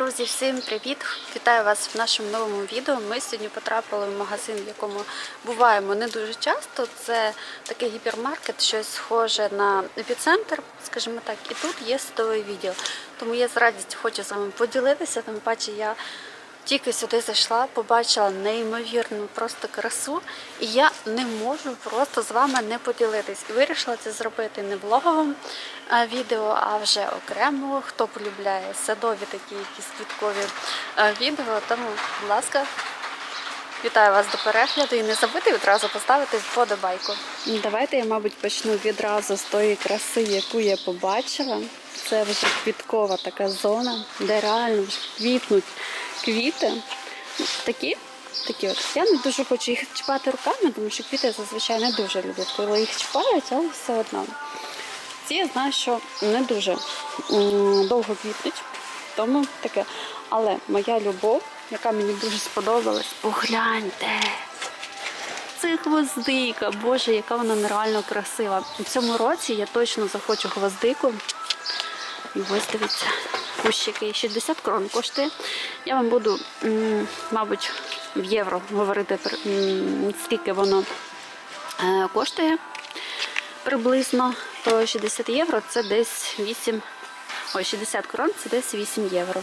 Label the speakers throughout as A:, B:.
A: Друзі, всім привіт! Вітаю вас в нашому новому відео. Ми сьогодні потрапили в магазин, в якому буваємо не дуже часто. Це такий гіпермаркет, щось схоже на епіцентр, скажімо так. І тут є стовий відділ. Тому я з радістю хочу з вами поділитися. Тим паче я тільки сюди зайшла, побачила неймовірну просто красу, і я не можу просто з вами не поділитись. І вирішила це зробити не влоговим е, відео, а вже окремо. Хто полюбляє садові такі якісь квіткові відео, тому, будь ласка. Вітаю вас до перегляду і не забудьте відразу поставити вподобайку. Давайте я, мабуть, почну відразу з тої краси, яку я побачила. Це вже квіткова така зона, де реально вже квітнуть квіти. Такі, такі от. Я не дуже хочу їх чіпати руками, тому що квіти зазвичай не дуже люблять, коли їх чіпають, але все одно. Ці я знаю, що не дуже довго квітнуть, тому таке. Але моя любов, яка мені дуже сподобалась, погляньте. Це гвоздика, боже, яка вона нереально красива. У цьому році я точно захочу гвоздику. І ось дивіться, кущики 60 крон коштує. Я вам буду, мабуть, в євро говорити, скільки воно е, коштує приблизно. То 60 євро це десь 8, ой, 60 крон це десь 8 євро.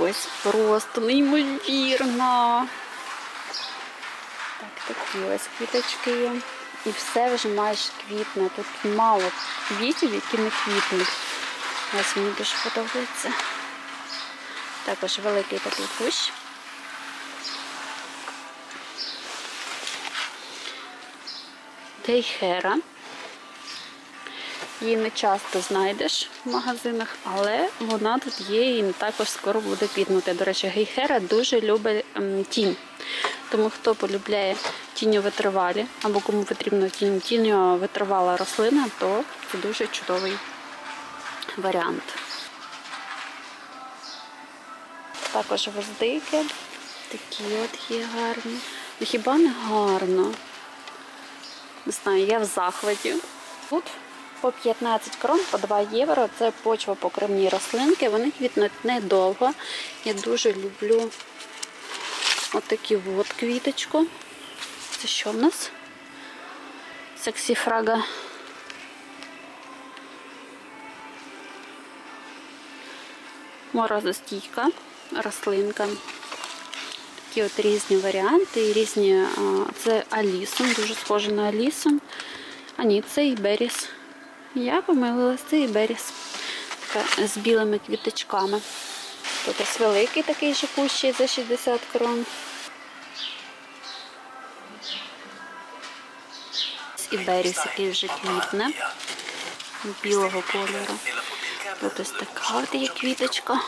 A: Ось просто неймовірно. Так, такі ось квіточки. І все вже майже квітне. Тут мало квітів, які не квітнуть. Ось мені дуже подобається. Також великий такий кущ. Тейхера. Її не часто знайдеш в магазинах, але вона тут є і також скоро буде квітнути. До речі, гейхера дуже любить ем, тінь. Тому хто полюбляє тіньовитривалі або кому потрібна тінь, тіньовитривала рослина, то це дуже чудовий варіант. Також гвоздики. Такі от є гарні. Ну хіба не гарно? Не знаю, я в захваті. Тут по 15 крон, по 2 євро. Це почвопокривні рослинки. Вони квітнуть недовго. Я дуже люблю отакі от квіточку. Це що в нас? Сексіфрага. Морозостійка рослинка. Такі от різні варіанти, і різні. Це Алісом, дуже схоже на Алісом. А ні, це Іберіс. Я помилилась, це Іберіс. Така з білими квіточками. Тут ось великий такий же за 60 крон. Іберіс, який вже квітне. Білого кольору. Тут ось така от є квіточка.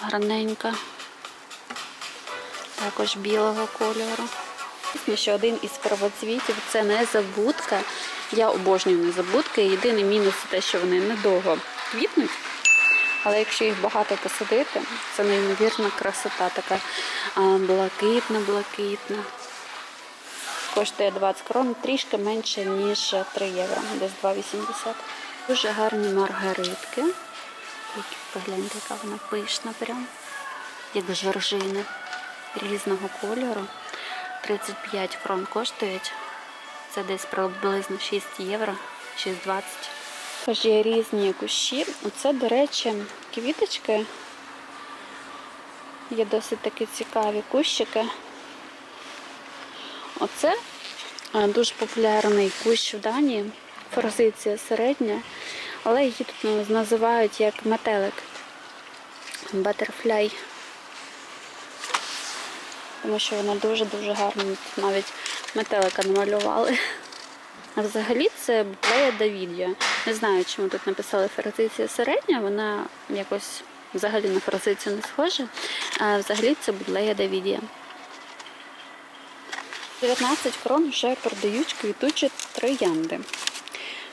A: Гарненька. Також білого кольору. Звісно, що один із первоцвітів це незабудка. Я обожнюю незабудки. Єдиний мінус те, що вони недовго квітнуть. Але якщо їх багато посадити, це неймовірна красота, така блакитна-блакитна. Коштує 20 крон, трішки менше, ніж 3 євро, десь 2,80. Дуже гарні маргаритки. Погляньте, яка вона пишна прям, як жоржини різного кольору. 35 крон коштують. Це десь приблизно 6 євро, 6,20. Тож є різні кущі. Оце, до речі, квіточки. Є досить такі цікаві кущики. Оце е, дуже популярний кущ в Данії. Форзиція середня, але її тут називають як метелик. Butterfly. Тому що вона дуже-дуже гарна. Тут навіть метелика намалювали. А взагалі це Буклея Давідія. Не знаю, чому тут написали форзиція середня, вона якось взагалі на форзицію не схожа. А взагалі це Будлея Давідія. 19 крон вже продають квітучі троянди.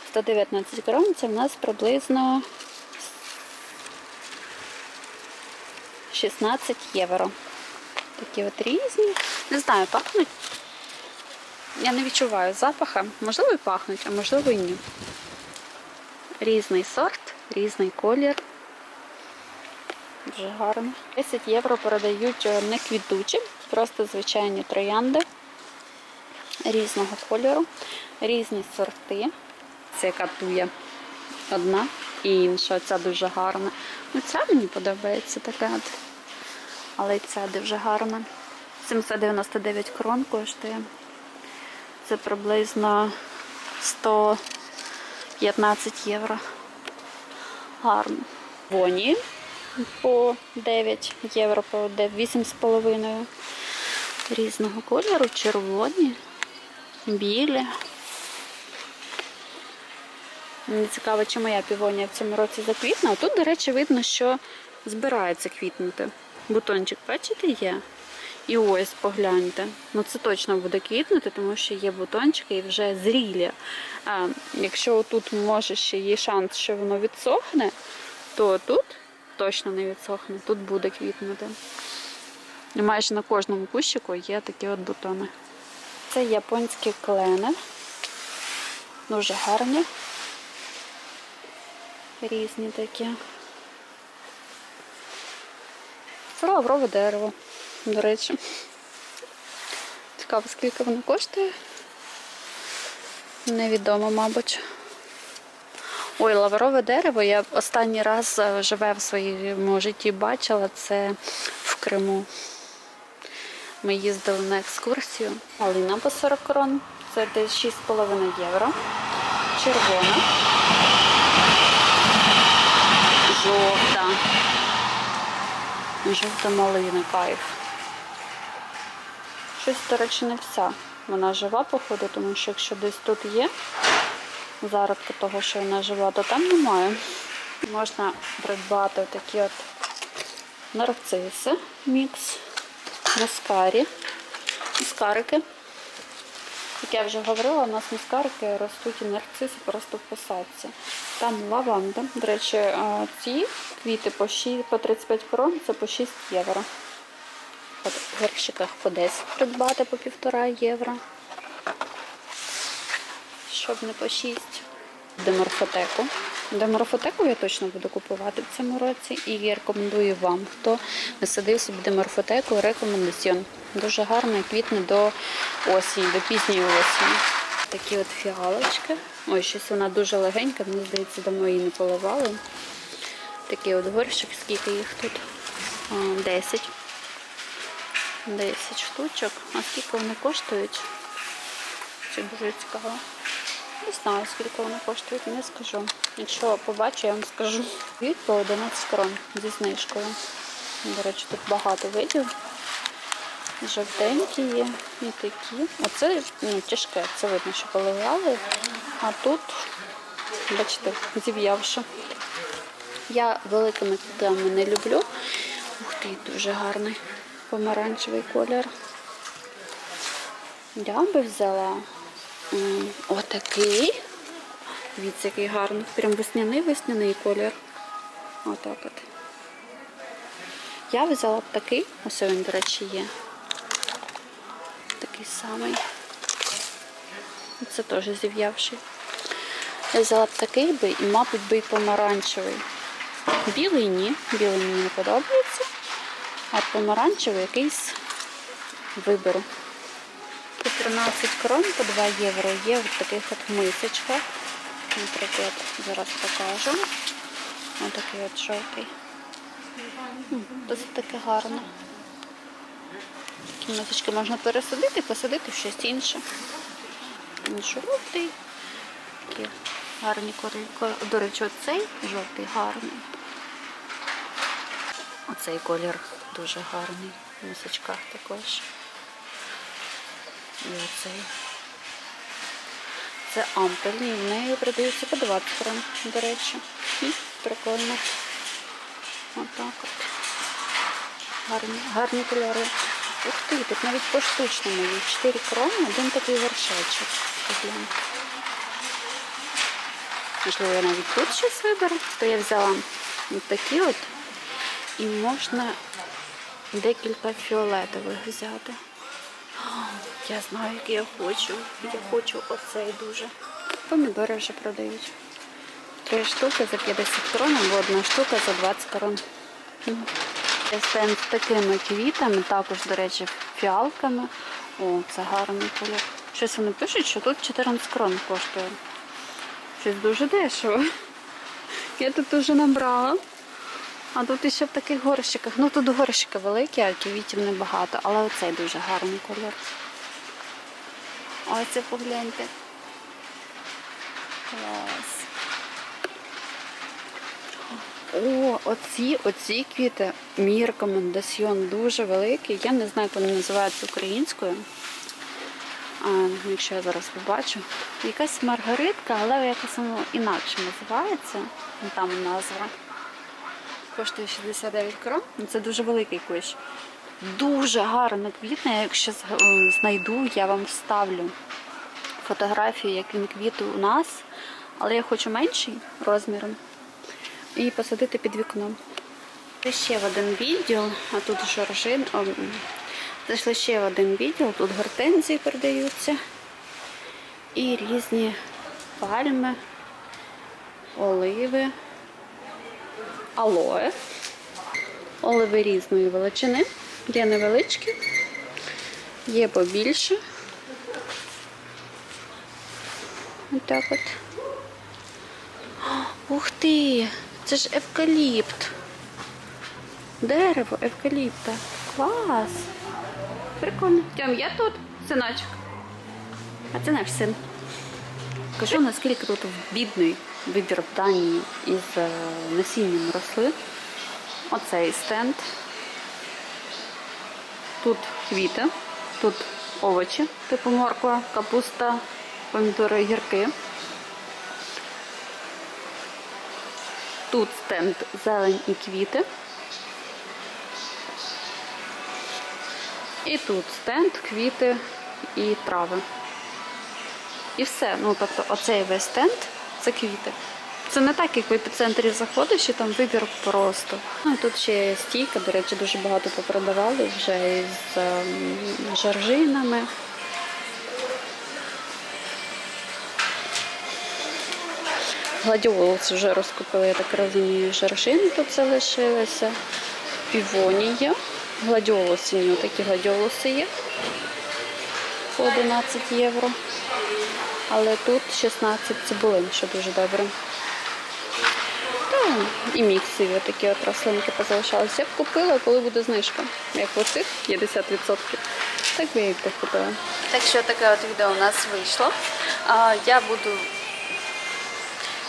A: 119 крон це в нас приблизно 16 євро. Такі от різні. Не знаю, пахнуть. Я не відчуваю запаха. Можливо, і пахнуть, а можливо і ні. Різний сорт, різний колір. Дуже гарно. 10 євро продають е, не квітучі, просто звичайні троянди різного кольору, різні сорти. Це яка тує одна і інша. Ця дуже гарна. Ну, ця мені подобається така. Але ця дуже гарна. 799 крон коштує. Це приблизно 115 євро. Гарно. Воні по 9 євро, по 8,5 різного кольору, червоні, білі. Мені цікаво, чи моя півонія в цьому році заквітне. А тут, до речі, видно, що збирається квітнути. Бутончик, бачите, є. І ось погляньте. Ну це точно буде квітнути, тому що є бутончики і вже зрілі. А якщо тут може ще є шанс, що воно відсохне, то тут точно не відсохне, тут буде квітнути. Майже на кожному кущику є такі от бутони. Це японські клени. Дуже гарні. Різні такі. Це лаврове дерево, до речі. Цікаво, скільки воно коштує. Невідомо, мабуть. Ой, лаврове дерево я останній раз е, живе в своєму житті бачила це в Криму. Ми їздили на екскурсію. Алина по 40 крон. Це десь 6,5 євро. Червона. Жовта. Жовта малина, кайф. Щось, до речі, не вся. Вона жива, походу, тому що якщо десь тут є зародка того, що вона жива, то там немає. Можна придбати такі от нарциси, мікс, мускарі, мускарики. Як я вже говорила, у нас мускарики ростуть і нарциси просто в посадці. Там лаванда. До речі, ці квіти по, 6, по 35 крон, це по 6 євро. От в горщиках по 10 придбати по 1,5 євро. Щоб не по 6. Деморфотеку. Деморфотеку я точно буду купувати в цьому році і рекомендую вам, хто не садив собі деморфотеку, рекомендаціон. Дуже гарно квітне до осені, до пізньої осені. Такі от фіалочки. Ой, щось вона дуже легенька, мені здається, давно її не поливали. Такий от горщик, скільки їх тут? А, 10. 10 штучок. А скільки вони коштують? Це дуже цікаво. Не знаю, скільки вони коштують, не скажу. Якщо побачу, я вам скажу. Від по 11 крон зі знижкою. До речі, тут багато видів. Жовтенькі є і такі. Оце ну, тяжке, це видно, що поливали. А тут, бачите, зів'явши. Я великими квітами не люблю. Ух ти, дуже гарний помаранчевий колір. Я би взяла отакий. Дивіться, який гарний. Прям весняний весняний колір. Отак от. Я взяла б такий, ось він, до речі, є. Такий самий. Це теж зів'явший. Я взяла б такий би і, мабуть, би і помаранчевий. Білий ні, білий мені не подобається. А помаранчевий якийсь виберу. По 13 крон, по 2 євро є в таких от мисочках. Наприклад, зараз покажу. Ось такий от жовтий. Досить таке гарне. Такі мисочки можна пересадити, посадити в щось інше. Жовтий. Такі гарні кори. До речі, оцей жовтий гарний. Оцей колір дуже гарний. В мисочках також. І оцей. Це ампельний, в неї продаються по 20 грам, до речі. І прикольно. Отак от. Гарні, гарні кольори. Ух ти, тут навіть поштучному є 4 крони, один такий. Погляньте. Можливо, я навіть тут щось виберу. То я взяла от такі от. І можна декілька фіолетових взяти. Я знаю, який я хочу. Я хочу оцей дуже. Помідори вже продають. Три штуки за 50 крон, або одна штука за 20 крон. Стенд з такими квітами, також, до речі, фіалками. О, це гарний колір. Щось вони пишуть, що тут 14 крон коштує. Щось дуже дешево. Я тут вже набрала. А тут іще в таких горщиках. Ну тут горщики великі, а квітів небагато, але оцей дуже гарний колір. Ось це погляньте. Клас. О, оці, оці квіти. Мій рекомендаціон дуже великий. Я не знаю, як вони називаються українською. А, якщо я зараз побачу. Якась маргаритка, але якось воно інакше називається. Там назва. Коштує 69 крон. Ну, Це дуже великий кущ. Дуже гарно квітне. Якщо е, знайду, я вам вставлю фотографію, як він квіти у нас. Але я хочу менший розміром і посадити під вікном. Ще в один відділ, а тут жоржин. Зайшли ще в один відділ, тут гортензії продаються. І різні пальми, оливи, алоє. Оливи різної величини. Є невеличкі, є побільше. Отак от. Ух ти! Це ж евкаліпт. Дерево евкаліпта. Клас. Прикольно. Тьом, я тут, синочок. А це наш син. Кажу, наскільки тут бідний вибір в Данії із е, насінням рослин. Оцей стенд. Тут квіти, тут овочі, типу морква, капуста, помідори, гірки. Тут стенд зелень і квіти. І тут стенд, квіти і трави. І все. Ну, тобто, оцей весь стенд це квіти. Це не так, як в епіцентрі заходиш і там вибір просто. Ну, тут ще стійка, до речі, дуже багато попродавали вже із ем, жаржинами. Гладіолус вже розкупили, я так розумію, жаршини тут залишилися. Півонія. Гладіолуси, у нього такі гладіолуси є. По 11 євро. Але тут 16 цибулин, що дуже добре. І міксові такі от рослинки позалишалися. Я б купила, коли буде знижка. Як оцих 50%. Так би я їх купила. Так що таке от відео у нас вийшло. А, я буду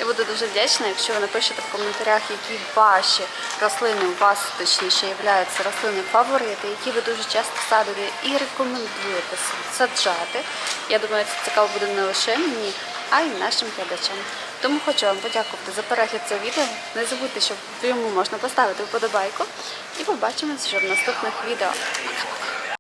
A: я буду дуже вдячна, якщо ви напишете в коментарях, які ваші рослини у вас точніше являються рослини фаворити, які ви дуже часто садите і рекомендуєте саджати. Я думаю, це цікаво буде не лише мені, а й нашим глядачам. Тому хочу вам подякувати за перегляд цього відео. Не забудьте, що йому можна поставити вподобайку. І побачимось вже в наступних відео. Пока-пока!